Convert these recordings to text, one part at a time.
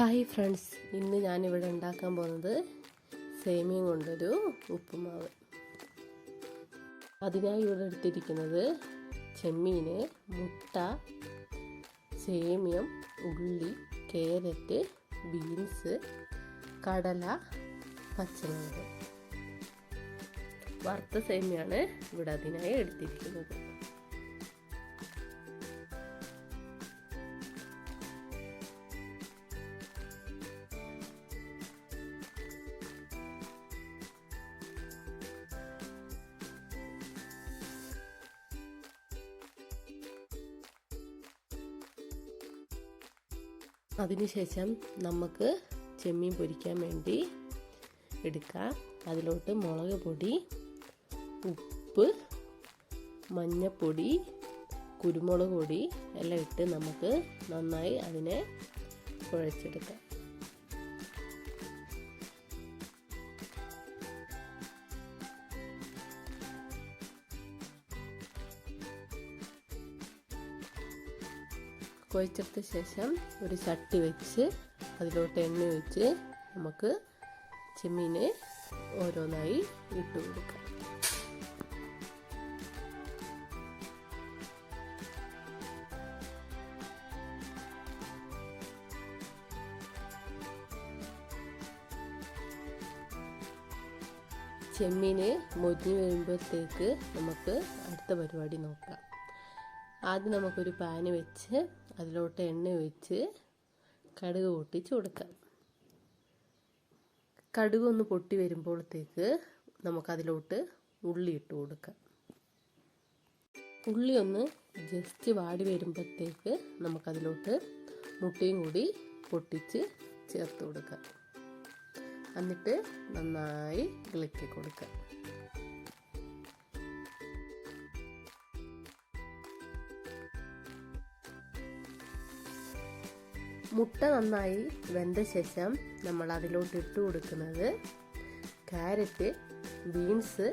Hi friends ഇന്ന് ഞാനിവിടെ ഉണ്ടാക്കാൻ പോകുന്നത് സേമിയ കൊണ്ടൊരു ഉപ്പുമാവ്. അതിനായി ഇവിടെ എടുത്തിരിക്കുന്നത് ചെമ്മീന് മുട്ട സേമിയം ഉള്ളി കാരറ്റ് ബീൻസ് കടല പച്ചമുളക്. വറുത്ത സേമിയാണ് ഇവിടെ അതിനായി എടുത്തിരിക്കുന്നത്. അതിനുശേഷം നമുക്ക് ചെമ്മീൻ പൊരിക്കാൻ വേണ്ടി എടുക്കാം. അതിലോട്ട് മുളക് പൊടി ഉപ്പ് മഞ്ഞപ്പൊടി കുരുമുളക് പൊടി എല്ലാം ഇട്ട് നമുക്ക് നന്നായി അതിനെ കുഴച്ചെടുക്കാം. കുഴച്ചെടുത്ത ശേഷം ഒരു ചട്ടി വെച്ച് അതിലോട്ട് എണ്ണ ഒഴിച്ച് നമുക്ക് ചെമ്മീനെ ഓരോന്നായി ഇട്ട് കൊടുക്കാം. ചെമ്മീന് മൊരിഞ്ഞ് വരുമ്പോഴത്തേക്ക് നമുക്ക് അടുത്ത പരിപാടി നോക്കാം. ആദ്യം നമുക്കൊരു പാന് വെച്ച് അതിലോട്ട് എണ്ണ ഒഴിച്ച് കടുക് പൊട്ടിച്ച് കൊടുക്കാം കടുക് ഒന്ന് പൊട്ടി വരുമ്പോഴത്തേക്ക് നമുക്കതിലോട്ട് ഉള്ളി ഇട്ട് കൊടുക്കാം. ഉള്ളി ഒന്ന് ജസ്റ്റ് വാടി വരുമ്പോഴത്തേക്ക് നമുക്കതിലോട്ട് മുട്ടയും കൂടി പൊട്ടിച്ച് ചേർത്ത് കൊടുക്കാം. എന്നിട്ട് നന്നായി ഇളക്കി കൊടുക്കാം. മുട്ട നന്നായി വെന്ത ശേഷം നമ്മൾ അതിലോട്ട് ഇട്ട് കൊടുക്കുന്നത് ക്യാരറ്റ് ബീൻസ്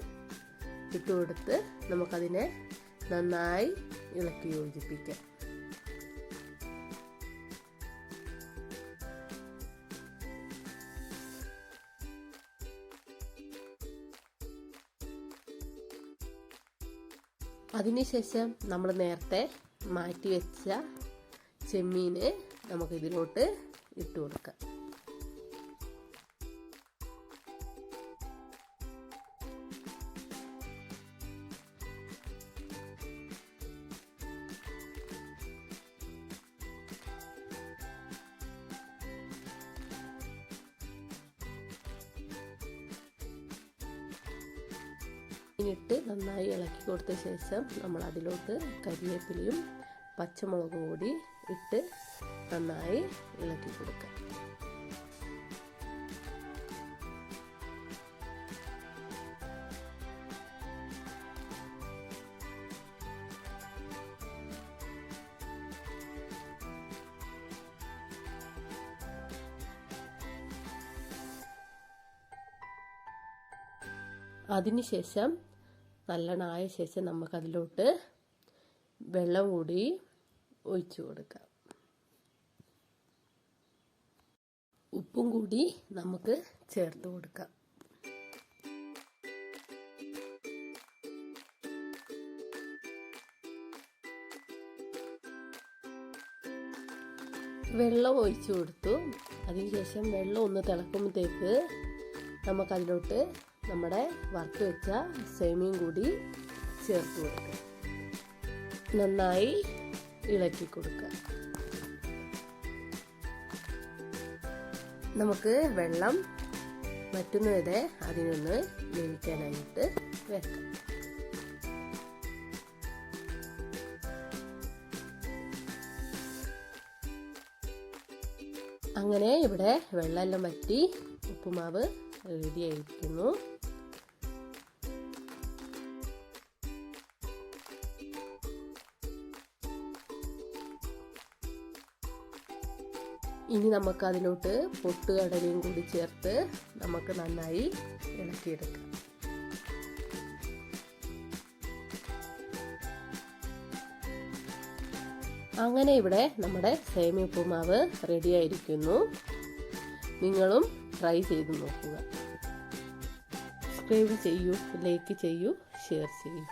ഇട്ട് കൊടുത്ത് നമുക്കതിനെ നന്നായി ഇളക്കി യോജിപ്പിക്കാം. അതിനുശേഷം നമ്മൾ നേരത്തെ മാറ്റി വെച്ച ചെമ്മീന് നമുക്ക് ഇതിലോട്ട് ഇട്ട് കൊടുക്കാം. ഇട്ട് നന്നായി ഇളക്കി കൊടുത്ത ശേഷം നമ്മൾ അതിലോട്ട് കരിവേപ്പിലയും പച്ചമുളകും കൂടി ഇട്ട് നന്നായി ഇളക്കി കൊടുക്കുക അതിനുശേഷം നല്ലോണം ആയ ശേഷം നമുക്കതിലോട്ട് വെള്ളം കൂടി ഒഴിച്ചു കൊടുക്കാം. ഉപ്പും കൂടി നമുക്ക് ചേർത്ത് കൊടുക്കാം. വെള്ളം ഒഴിച്ചു കൊടുത്തു. അതിനുശേഷം വെള്ളം ഒന്ന് തിളക്കുമ്പോഴത്തേക്ക് നമുക്കതിലോട്ട് നമ്മുടെ വറുത്ത് വെച്ച സേമിയും കൂടി ചേർത്ത് കൊടുക്കുക നന്നായി ഇളക്കി കൊടുക്കുക നമുക്ക് വെള്ളം വറ്റുന്നവരെ അതിനൊന്ന് വേവിക്കാനായിട്ട് വെക്കാം. അങ്ങനെ ഇവിടെ വെള്ളമെല്ലാം വറ്റി ഉപ്പുമാവ് റെഡി ഇനി നമുക്ക് അതിലോട്ട് പൊട്ടുകടലയും കൂടി ചേർത്ത് നമുക്ക് നന്നായി ഇളക്കിയെടുക്കാം. അങ്ങനെ ഇവിടെ നമ്മുടെ സേമി ഉപ്പുമാവ് റെഡി ആയിരിക്കുന്നു. നിങ്ങളും ട്രൈ ചെയ്ത് നോക്കുക. സബ്സ്ക്രൈബ് ചെയ്യൂ ലൈക്ക് ചെയ്യൂ ഷെയർ ചെയ്യൂ.